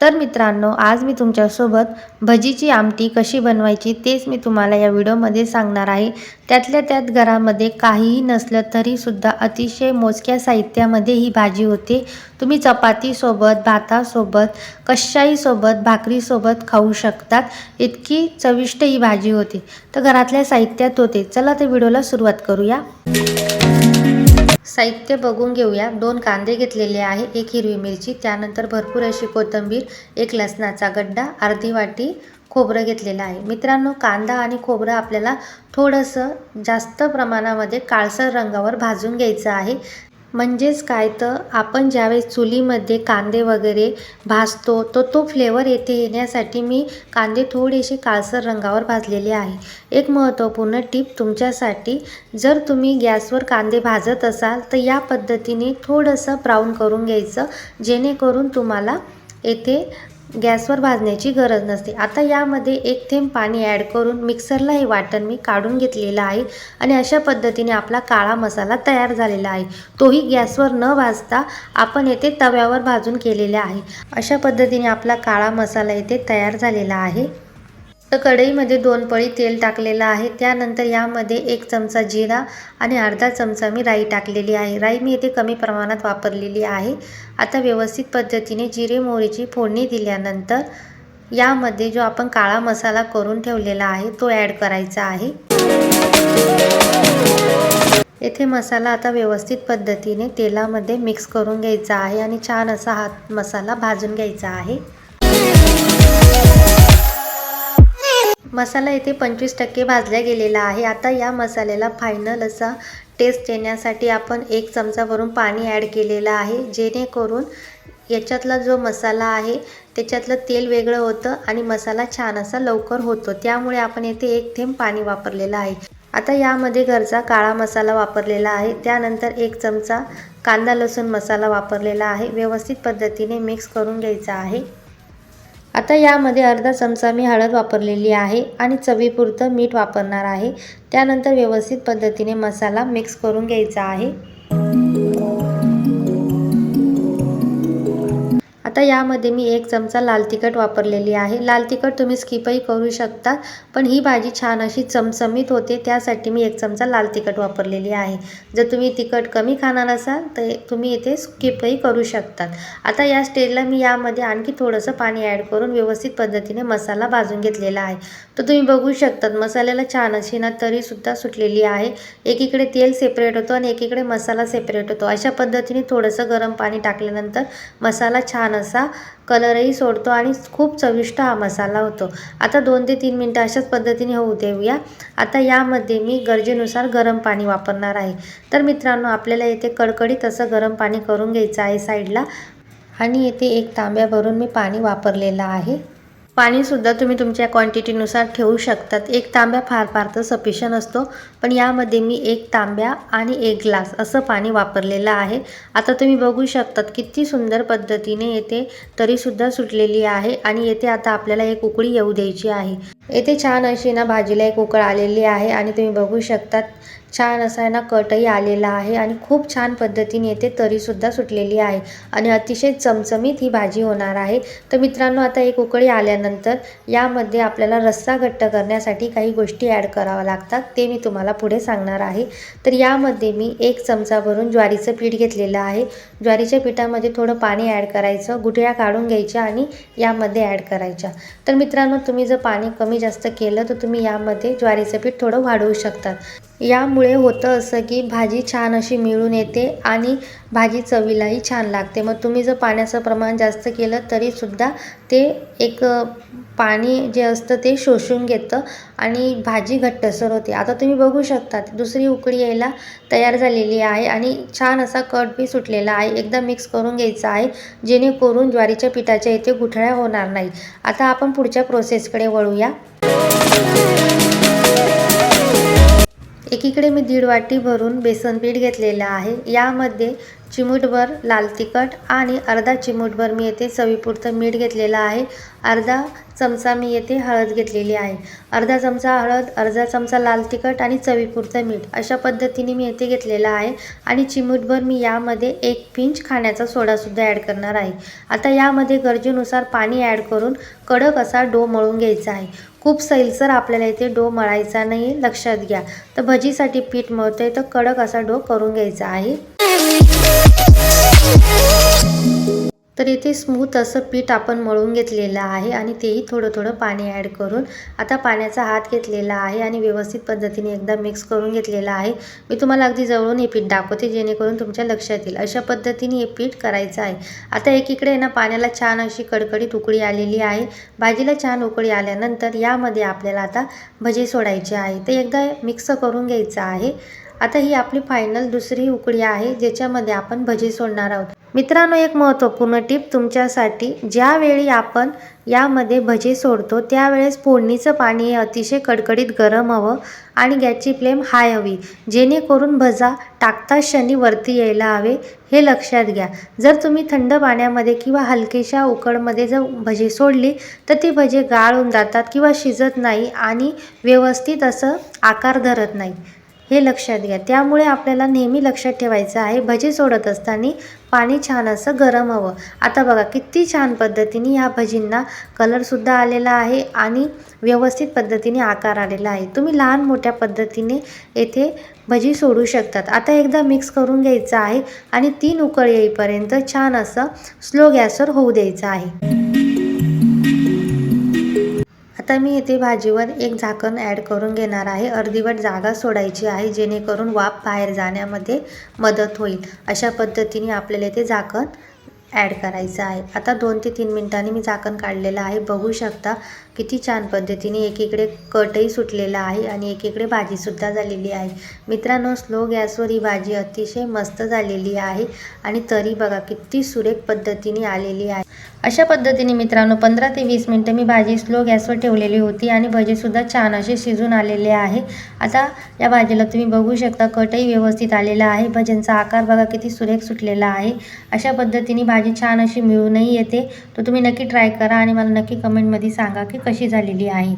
तर मित्रांनो आज मी तुमच्यासोबत भजीची आमटी कशी बनवायची तेच मी तुम्हाला या व्हिडिओमध्ये सांगणार आहे. त्यातल्या त्यात घरामध्ये काहीही नसलं तरीसुद्धा अतिशय मोजक्या साहित्यामध्ये ही भाजी होते. तुम्ही चपातीसोबत भातासोबत कशाहीसोबत भाकरीसोबत खाऊ शकतात. इतकी चविष्ट ही भाजी होती. तर घरातल्या साहित्यात होते. चला तर व्हिडिओला सुरुवात करूया. साहित्य बघून घेऊया. दोन कांदे घेतलेले आहे एक हिरवी मिरची त्यानंतर भरपूर अशी कोथिंबीर एक लसणाचा गड्डा अर्धी वाटी खोबरं घेतलेलं आहे. मित्रांनो कांदा आणि खोबरं आपल्याला थोडंसं जास्त प्रमाणामध्ये काळसर रंगावर भाजून घ्यायचं आहे. म्हणजेच काय तर आपण ज्यावेळेस चुलीमध्ये कांदे वगैरे भाजतो तो तो फ्लेवर येथे येण्यासाठी मी कांदे थोडेसे काळसर रंगावर भाजलेले आहे. एक महत्त्वपूर्ण टीप तुमच्यासाठी जर तुम्ही गॅसवर कांदे भाजत असाल तर या पद्धतीने थोडंसं ब्राऊन करून घ्यायचं जेणेकरून तुम्हाला येथे गॅसवर भाजण्याची गरज नसते. आता यामध्ये एक थेंब पाणी ॲड करून मिक्सरला हे वाटण मी काढून घेतलेलं आहे आणि अशा पद्धतीने आपला काळा मसाला तयार झालेला आहे. तोही गॅसवर न भाजता आपण येथे तव्यावर भाजून केलेला आहे. अशा पद्धतीने आपला काळा मसाला येथे तयार झालेला आहे. तर कढईमध्ये दोन पळी तेल टाकलेलं आहे. त्यानंतर यामध्ये एक चमचा जिरा आणि अर्धा चमचा मी राई टाकलेली आहे. राई मी इथे कमी प्रमाणात वापरलेली आहे. आता व्यवस्थित पद्धतीने जिरे मोहरीची फोडणी दिल्यानंतर यामध्ये जो आपण काळा मसाला करून ठेवलेला आहे तो ॲड करायचा आहे. येथे मसाला आता व्यवस्थित पद्धतीने तेलामध्ये मिक्स करून घ्यायचा आहे आणि छान असा हा मसाला भाजून घ्यायचा आहे. मसाला इथे पंचवीस टक्के भाजल्या गेलेला आहे. आता या मसाल्याला फायनल असा टेस्ट येण्यासाठी आपण एक चमचा भरून पाणी ॲड केलेलं आहे. जेणेकरून याच्यातला जो मसाला आहे त्याच्यातलं तेल वेगळं होतं आणि मसाला छान असा लवकर होतो. त्यामुळे आपण येथे एक थेंब पाणी वापरलेलं आहे. आता यामध्ये घरचा काळा मसाला वापरलेला आहे. त्यानंतर एक चमचा कांदा लसूण मसाला वापरलेला आहे. व्यवस्थित पद्धतीने मिक्स करून घ्यायचा आहे. आता यामध्ये अर्धा चमचा मी हळद वापरलेली आहे आणि चवीपुरतं मीठ वापरणार आहे. त्यानंतर व्यवस्थित पद्धतीने मसाला मिक्स करून घ्यायचा आहे. आता यामध्ये मी एक चमचा लाल तिखट वापरलेली आहे. लाल तिखट तुम्ही स्किपही करू शकता पण ही भाजी छान अशी चमचमीत होते त्यासाठी मी एक चमचा लाल तिखट वापरलेली आहे. जर तुम्ही तिखट कमी खाणार असाल तर तुम्ही इथे स्किपही करू शकतात. आता या स्टेजला मी यामध्ये आणखी थोडंसं पाणी ॲड करून व्यवस्थित पद्धतीने मसाला भाजून घेतलेला आहे. तर तुम्ही बघू शकतात मसाल्याला छान अशी ना तरीसुद्धा सुटलेली आहे. एकीकडे तेल सेपरेट होतो आणि एकीकडे मसाला सेपरेट होतो. अशा पद्धतीने थोडंसं गरम पाणी टाकल्यानंतर मसाला छान असा कलरही सोडतो आणि खूप चविष्ट हा मसाला होतो. आता दोन ते तीन मिनटं अशाच पद्धतीने होऊ देऊया. आता यामध्ये मी गरजेनुसार गरम पाणी वापरणार आहे. तर मित्रांनो आपल्याला येथे कडकडीत असं गरम पाणी करून घ्यायचं आहे साईडला. आणि येथे एक तांब्या भरून मी पाणी वापरलेलं आहे. पाणीसुद्धा तुम्ही तुमच्या क्वांटिटीनुसार ठेवू शकतात. एक तांब्या फार फार तर सफिशियंट असतो. पण यामध्ये मी एक तांब्या आणि एक ग्लास असं पाणी वापरलेलं आहे. आता तुम्ही बघू शकतात किती सुंदर पद्धतीने येथे तरीसुद्धा सुटलेली आहे आणि येथे आता आपल्याला एक उकळी येऊ द्यायची आहे. येथे छान अशी ना भाजीला एक उकळ आलेली आहे आणि तुम्ही बघू शकतात छान असा आहे ना कटही आलेला आहे आणि खूप छान पद्धतीने येते तरीसुद्धा सुटलेली आहे. आणि अतिशय चमचमीत ही भाजी होणार आहे. तर मित्रांनो आता एक उकळी आल्यानंतर यामध्ये आपल्याला रस्सा घट्ट करण्यासाठी काही गोष्टी ॲड कराव्या लागतात. ते मी तुम्हाला पुढे सांगणार आहे. तर यामध्ये मी एक चमचा भरून ज्वारीचं पीठ घेतलेलं आहे. ज्वारीच्या पिठामध्ये थोडं पाणी ॲड करायचं गुठळ्या काढून घ्यायच्या आणि यामध्ये ॲड करायच्या. तर मित्रांनो तुम्ही जर पाणी कमी जास्त केलं तर तुम्ही यामध्ये ज्वारीचं पीठ थोडं वाढवू शकतात यामुळे होतं असं की भाजी छान अशी मिळून येते आणि भाजी चवीलाही छान लागते. मग तुम्ही जर पाण्याचं प्रमाण जास्त केलं तरीसुद्धा ते एक पाणी जे असतं ते शोषून घेतं आणि भाजी घट्टसर होते. आता तुम्ही बघू शकता दुसरी उकळी यायला तयार झालेली आहे आणि छान असा कट बी सुटलेला आहे. एकदा मिक्स करून घ्यायचा आहे जेणेकरून ज्वारीच्या पिठाच्या इथे गुठळ्या होणार नाही आता आपण पुढच्या प्रोसेसकडे वळूया. एकीकडे मी दीड वाटी भरून बेसन पीठ घेतलेलं आहे. यामध्ये चिमूटभर लाल तिखट आणि अर्धा चिमूटभर मी येथे चवीपुरतं मीठ घेतलेलं आहे. अर्धा चमचा मी येथे हळद घेतलेली आहे. अर्धा चमचा हळद अर्धा चमचा लाल तिखट आणि चवीपुरतं मीठ अशा पद्धतीने मी येथे घेतलेलं आहे आणि चिमूटभर मी यामध्ये एक पिंच खाण्याचा सोडासुद्धा ॲड करणार आहे. आता यामध्ये गरजेनुसार पाणी ॲड करून कडक असा डो मळून घ्यायचा आहे. खूप सैलसर आपल्याला इथे डो मळायचा नाही लक्षात घ्या. तर भजीसाठी पीठ मळतोय तर कडक असा डो करून घ्यायचा आहे. तर इथे स्मूथ असं पीठ आपण मळून घेतलेलं आहे आणि तेही थोडं थोडं पाणी ॲड करून आता पाण्याचा हात घेतलेला आहे आणि व्यवस्थित पद्धतीने एकदा मिक्स करून घेतलेला आहे. मी तुम्हाला अगदी जवळून हे पीठ दाखवते जेणेकरून तुमच्या लक्षात येईल. अशा पद्धतीने हे पीठ करायचं आहे. आता एकीकडे ना पाण्याला छान अशी कडकडीत उकळी आलेली आहे. भाजीला छान उकळी आल्यानंतर यामध्ये आपल्याला आता भजे सोडायची आहे. ते एकदा मिक्स करून घ्यायचं आहे. आता ही आपली फायनल दुसरी उकळी आहे ज्याच्यामध्ये आपण भजी सोडणार आहोत. मित्रांनो एक महत्त्वपूर्ण टीप तुमच्यासाठी ज्यावेळी आपण यामध्ये भजी सोडतो त्यावेळेस फोडणीचं पाणी हे अतिशय कडकडीत गरम हवं आणि गॅसची फ्लेम हाय हवी. जेणेकरून भजा टाकता क्षणी वरती यायला हवे हे लक्षात घ्या. जर तुम्ही थंड पाण्यामध्ये किंवा हलकेशा उकडमध्ये जर भजी सोडली तर ती भजी गाळ होऊन जातात किंवा शिजत नाही आणि व्यवस्थित असं आकार धरत नाही. हे लक्षात घ्या. त्यामुळे आपल्याला नेहमी लक्षात ठेवायचं आहे भजी सोडत असताना पाणी छान असं गरम हवं. आता बघा किती छान पद्धतीने ह्या भजींना कलरसुद्धा आलेला आहे आणि व्यवस्थित पद्धतीने आकार आलेला आहे. तुम्ही लहान मोठ्या पद्धतीने येथे भजी सोडू शकतात. आता एकदा मिक्स करून घ्यायचं आहे आणि तीन उकळ येईपर्यंत छान असं स्लो गॅसवर होऊ द्यायचं आहे. आता मी इथे भाजीवर एक झाकण ॲड करून घेणार आहे. अर्धीवट जागा सोडायची आहे जेणेकरून वाफ बाहेर जाण्यामध्ये मदत होईल. अशा पद्धतीने आपल्याला इथे झाकण ॲड करायचं आहे. आता दोन ते तीन मिनटांनी मी झाकण काढलेलं आहे. बघू शकता किती छान पद्धतीने एकीकडे कटही सुटलेला आहे आणि एकीकडे भाजीसुद्धा झालेली आहे. मित्रांनो स्लो गॅसवर ही भाजी अतिशय मस्त झालेली आहे आणि तरी बघा किती सुरेख पद्धतीने आलेली आहे. अशा पद्धतीने मित्रांनो पंधरा ते वीस मिनटं मी भाजी स्लो गॅसवर ठेवलेली होती आणि भजीसुद्धा छान असे शिजून आलेले आहे. आता या भाजीला तुम्ही बघू शकता कटही व्यवस्थित आलेला आहे. भज्यांचा आकार बघा किती सुरेख सुटलेला आहे. अशा पद्धतीने भाजी छान अशी मिळूनही येते. तर तुम्ही नक्की ट्राय करा आणि मला नक्की कमेंटमध्ये सांगा की कशी झालेली आहे.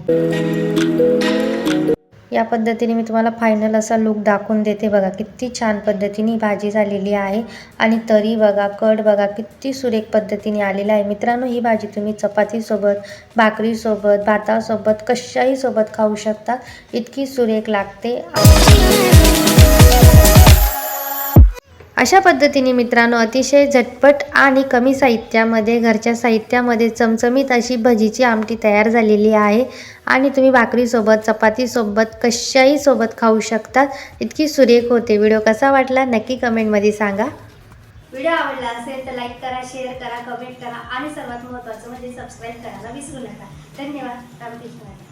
या पद्धतीने मी तुम्हाला फायनल असा लुक दाखवून देते बघा. किती छान पद्धतीने भाजी झालेली आहे. आणि तरी बघा कड बघा किती सुरेख पद्धतीने आलेला आहे. मित्रांनो ही भाजी तुम्ही चपातीसोबत भाकरीसोबत भातासोबत कशाही सोबत खाऊ शकता. इतकी सुरेख लागते. अशा पद्धतीने मित्रांनो अतिशय झटपट आणि कमी साहित्यामध्ये घरच्या साहित्यामध्ये चमचमीत अशी भजीची आमटी तयार झालेली आहे. आणि तुम्ही भाकरीसोबत चपातीसोबत कशाही सोबत खाऊ शकतात. इतकी सुरेख होते. व्हिडिओ कसा वाटला नक्की कमेंटमध्ये सांगा. व्हिडिओ आवडला असेल तर लाईक करा शेअर करा कमेंट करा. आणि सर्वात महत्त्वाचं म्हणजे सबस्क्राईब करायला विसरू नका. धन्यवाद. रामकृष्ण